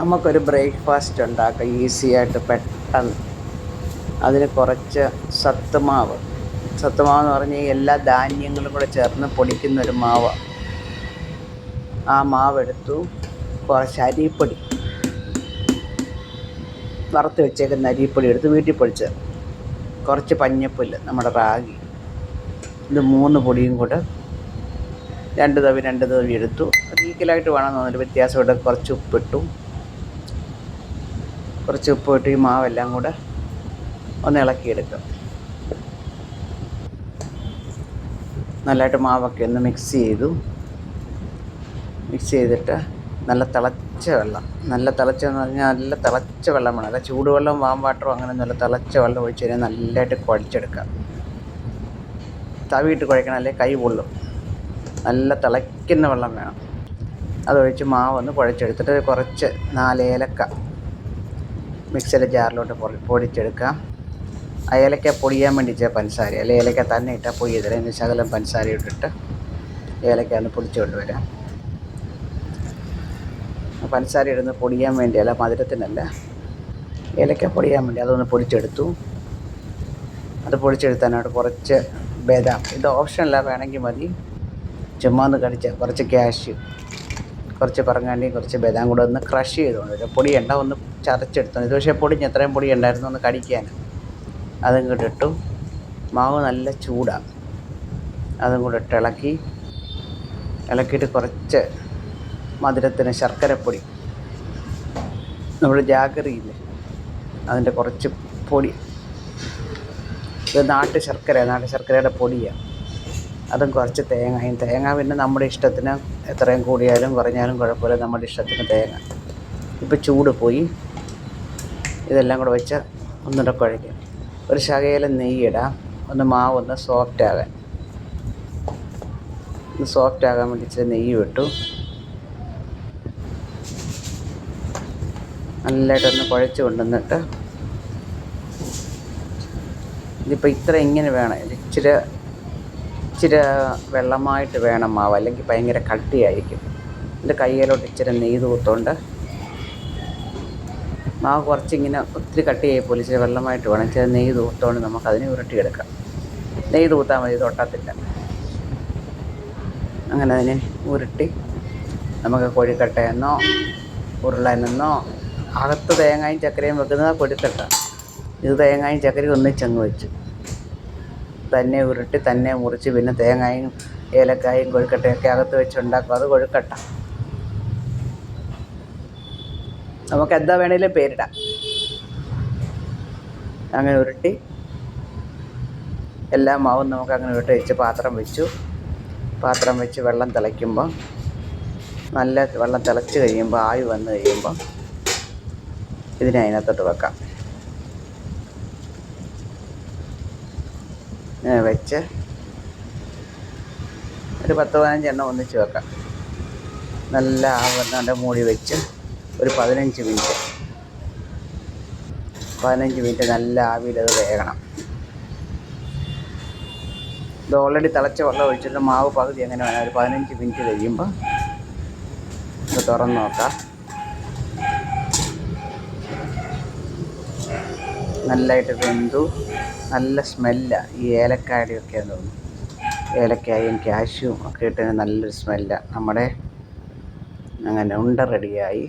നമുക്കൊരു ബ്രേക്ക്ഫാസ്റ്റ് ഉണ്ടാക്കാം ഈസിയായിട്ട് പെട്ടെന്ന്. അതിന് കുറച്ച് സത്തുമാവ്. സത്തുമാവ് എന്ന് പറഞ്ഞാൽ എല്ലാ ധാന്യങ്ങളും കൂടെ ചേർന്ന് പൊടിക്കുന്ന ഒരു മാവ്. ആ മാവെടുത്തു കുറച്ച് അരിപ്പൊടി. വറുത്ത് വെച്ചേക്കുന്ന അരിപ്പൊടി എടുത്ത് വീട്ടിൽ പൊടിച്ച് കുറച്ച് പഞ്ഞപ്പുല്ല് നമ്മുടെ റാഗി. ഇത് മൂന്ന് പൊടിയും കൂടെ രണ്ട് തവി രണ്ട് തവി എടുത്തു. അത് ഈക്വലായിട്ട് വേണം തോന്നില്ല വ്യത്യാസം ഇവിടെ കുറച്ച് ഉപ്പിട്ടു. കുറച്ച് ഉപ്പ് ഇട്ട് ഈ മാവെല്ലാം കൂടെ ഒന്ന് ഇളക്കിയെടുക്കും. നല്ലതായിട്ട് മാവൊക്കെ ഒന്ന് മിക്സ് ചെയ്തു. മിക്സ് ചെയ്തിട്ട് നല്ല തിളച്ച വെള്ളം നല്ല തിളച്ചെന്ന് പറഞ്ഞാൽ നല്ല തിളച്ച വെള്ളം വേണം അല്ല ചൂടുവെള്ളം വാം വാട്ടറോ അങ്ങനെ നല്ല തിളച്ച വെള്ളം ഒഴിച്ച് കഴിഞ്ഞാൽ നല്ലതായിട്ട് കുഴച്ചെടുക്കാം. തവിയിട്ട് കുഴക്കണം അല്ലെങ്കിൽ കൈ പൊള്ളും. നല്ല തിളയ്ക്കുന്ന വെള്ളം വേണം. അതൊഴിച്ച് മാവ് ഒന്ന് കുഴച്ചെടുത്തിട്ട് കുറച്ച് നാല് ഏലക്ക മിക്സിയുടെ ജാറിലോട്ട് പൊടിച്ചെടുക്കാം. ഏലക്ക പൊടിയാൻ വേണ്ടി ഇച്ചിരി പഞ്ചസാര അല്ലെ ഏലക്ക തന്നെ ഇട്ടാൽ ചെയ്തിട്ട് അതിന് ശകലം പഞ്ചസാര ഇട്ടിട്ട് ഏലക്ക ഒന്ന് പൊടിച്ചു കൊണ്ടുവരാം. പഞ്ചസാര ഇടുന്നത് പൊടിയാൻ വേണ്ടിയല്ല മധുരത്തിനല്ല ഏലക്ക പൊടിയാൻ വേണ്ടി അതൊന്ന് പൊടിച്ചെടുത്തു. അത് പൊടിച്ചെടുത്താനായിട്ട് കുറച്ച് ബദാം. ഇത് ഓപ്ഷനല്ല വേണമെങ്കിൽ മതി. ചുമ്മാ ഒന്ന് കുറച്ച് ക്യാഷ്യൂ. കുറച്ച് പറങ്ങാണ്ടി കുറച്ച് ബദാം കൂടെ ഒന്ന് ക്രഷ് ചെയ്തുകൊണ്ട് വരും. പൊടി എണ്ണ ഒന്ന് ചതച്ചെടുത്തു ഇത് പക്ഷേ പൊടിഞ്ഞ് എത്രയും പൊടി ഉണ്ടായിരുന്നു ഒന്ന് കടിക്കാൻ. അതും കൂടെ ഇട്ടു. മാവ് നല്ല ചൂടാണ് അതും കൂടെ ഇട്ട് ഇളക്കി. ഇളക്കിയിട്ട് കുറച്ച് മധുരത്തിന് ശർക്കരപ്പൊടി. നമ്മൾ ജാഗറിയില്ലേ? അതിന്റെ കുറച്ച് പൊടി. ഇത് നാട്ടു ശർക്കര നാട്ടു ശർക്കരയുടെ പൊടിയാണ് അതും കുറച്ച് തേങ്ങയും. തേങ്ങ പിന്നെ നമ്മുടെ ഇഷ്ടത്തിന് എത്രയും കൂടിയാലും കുറഞ്ഞാലും കുഴപ്പമില്ല. നമ്മുടെ ഇഷ്ടത്തിന് തേങ്ങ. ഇപ്പോൾ ചൂട് പോയി. ഇതെല്ലാം കൂടെ വെച്ച് ഒന്നുകൂടെ കുഴയ്ക്കാം. ഒരു ശകലം നെയ്യിടാം ഒന്ന് മാവ് ഒന്ന് സോഫ്റ്റ് ആകാൻ. ഒന്ന് സോഫ്റ്റ് ആകാൻ വേണ്ടി നെയ്യ് വിട്ടു നല്ലതായിട്ടൊന്ന് കുഴച്ച് കൊണ്ടുവന്നിട്ട് ഇതിപ്പോൾ ഇത്ര ഇങ്ങനെ വേണം. ഇച്ചിരി ഇച്ചിരി വെള്ളമായിട്ട് വേണം മാവ് അല്ലെങ്കിൽ ഭയങ്കര കട്ടിയായിരിക്കും. എന്റെ കയ്യിലോട്ട് ഇച്ചിരി നെയ്ത് തൂത്തുകൊണ്ട് മാവ് കുറച്ചിങ്ങനെ ഒത്തിരി കട്ടിയായി പോലെ ഇച്ചിരി വെള്ളമായിട്ട് വേണം. ഇച്ചിരി നെയ്യ് നമുക്ക് നമുക്കതിനെ ഉരുട്ടിയെടുക്കാം. നെയ്ത് കൂത്താൽ മതി തൊട്ടത്തില്ല അങ്ങനെ അതിനെ ഉരുട്ടി നമുക്ക് കൊഴുക്കട്ടയെന്നോ ഉരുളനെന്നോ അകത്ത് തേങ്ങയും ചക്കരയും വെക്കുന്നത് കൊഴുക്കട്ട ഇത് തേങ്ങയും ചക്കരയും ഒന്നിച്ചങ്ങ് വെച്ചു. തന്നെ ഉരുട്ടി തന്നെ മുറിച്ച് പിന്നെ തേങ്ങയും ഏലക്കായും കൊഴുക്കട്ടയൊക്കെ അകത്ത് വെച്ച് ഉണ്ടാക്കും. അത് കൊഴുക്കട്ട. നമുക്ക് എന്താ വേണേലും പേരിടാം. അങ്ങനെ ഉരുട്ടി എല്ലാ മാവും നമുക്ക് അങ്ങനെ ഉരുട്ടി വെച്ച് പാത്രം വെച്ചു. പാത്രം വെച്ച് വെള്ളം തിളയ്ക്കുമ്പോൾ നല്ല വെള്ളം തിളച്ച് കഴിയുമ്പോൾ ആവി വന്ന് കഴിയുമ്പോൾ ഇതിനെ അതിനകത്തോട്ട് വെക്കാം. വെച്ച് ഒരു പത്ത് പതിനഞ്ച് എണ്ണം ഒന്നിച്ച് വെക്കാം. നല്ല ആവുന്നതിന്റെ മൂടി വെച്ച് ഒരു പതിനഞ്ച് മിനിറ്റ്. പതിനഞ്ച് മിനിറ്റ് നല്ല ആവിയിലത് വേകണം. ഇത് ഓൾറെഡി തിളച്ച വെള്ളം ഒഴിച്ചിട്ട് മാവ് പകുതി എങ്ങനെ വേണം ഒരു പതിനഞ്ച് മിനിറ്റ് കഴിയുമ്പോൾ ഇത് തുറന്ന് നോക്കാം. നല്ലതായിട്ട് വെന്തു. നല്ല സ്മെല്ലാണ് ഈ ഏലക്കായുടെയൊക്കെ തോന്നുന്നു. ഏലക്കായും കാഷ്യും ഒക്കെ ഇട്ട് നല്ലൊരു സ്മെല്ലാണ് നമ്മുടെ അങ്ങനെ ഉണ്ട റെഡിയായി.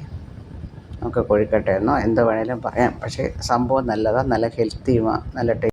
നമുക്ക് കോഴിക്കട്ടയെന്നോ എന്ത് വേണേലും പറയാം. പക്ഷേ സംഭവം നല്ലതാണ് നല്ല ഹെൽത്തിയുമാണ് നല്ല